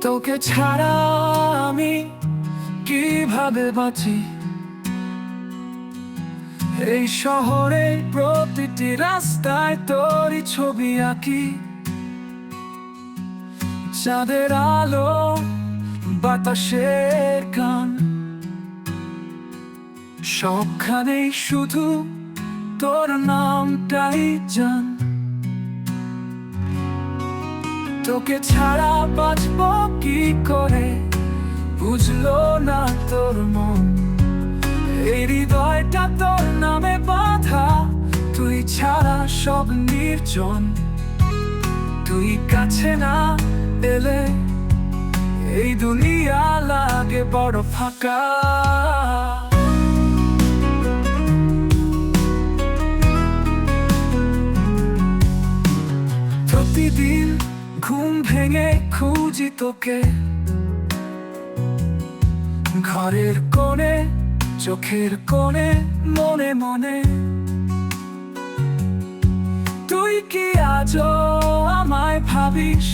তোকে ছাড়া আমি কীভাবে বাঁচি? এই শহরে প্রতিটি রাস্তায় তোরই ছবি আঁকি। চাঁদের আলো, বাতাসের গান। সবখানেই শুধু তোর নামটাই জান। তোকে ছাড়া বাঁচবো কি করে? বুঝলো না তোর মন। এই হৃদয়টা তোর নামে বাধা। তুই ছাড়া সব নির্জন। তুই কাছে না এলে এই দুনিয়া লাগে বড় ফাঁকা। প্রতিদিন ঘুম ভেঙে খুঁজি তোকে। ঘরের কোণে, চোখের কোণে, মনে মনে। তুই কি আজ আমায় ভাবিস,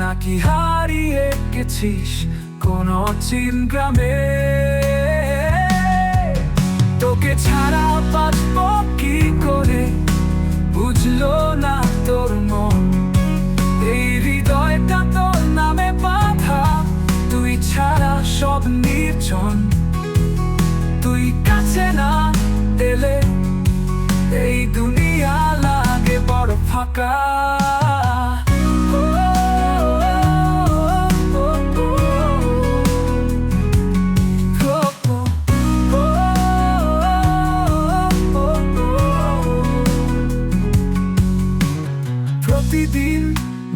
নাকি হারিয়ে গেছিস কোন চিন গ্রামে? তোকে ছাড়া বাঁচব কি করে? বুঝলো না ছাড়া সব নির্জন তুই কাছে না এলে এই দুনিয়া লাগে বড় ফাঁকা। প্রতিদিন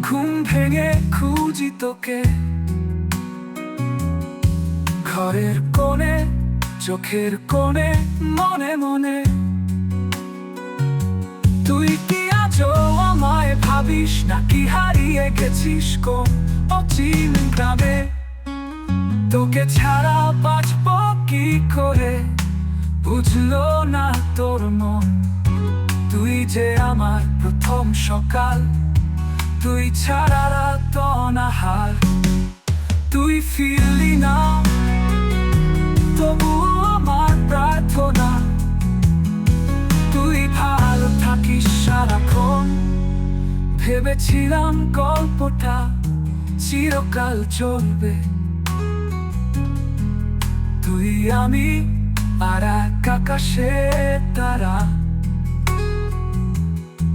ঘুম ভেঙে খুঁজি তোকে ঘরের কোণে, চোখের কোণে, মনে মনে। তুই কি আজও আমায় ভাবিস, নাকি হারিয়ে গেছিস কোন অচিন গ্রামে? তোকে ছাড়া বাঁচব কি করে? বুঝলো না তোর মন। তুই যে আমার প্রথম সকাল, তুই ছাড়া রাত অনাহার। তুই ফিরলি না ভেবেছিলাম গল্পটা, চিরকাল চলবে। তুই, আমি আর এক আকাশে তারা।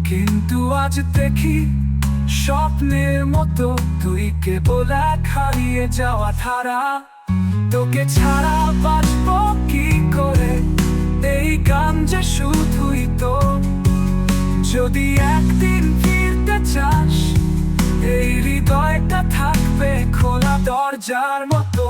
কিন্তু আজ দেখি স্বপ্নের মতো তুই কেবল এক হারিয়ে যাওয়া ধারা। তোকে ছাড়া বাঁচব কি করে? এই গান যে শুধুই তো। যদি একদিন চাস? এই হৃদয়টা থাকবে খোলা দরজার মতো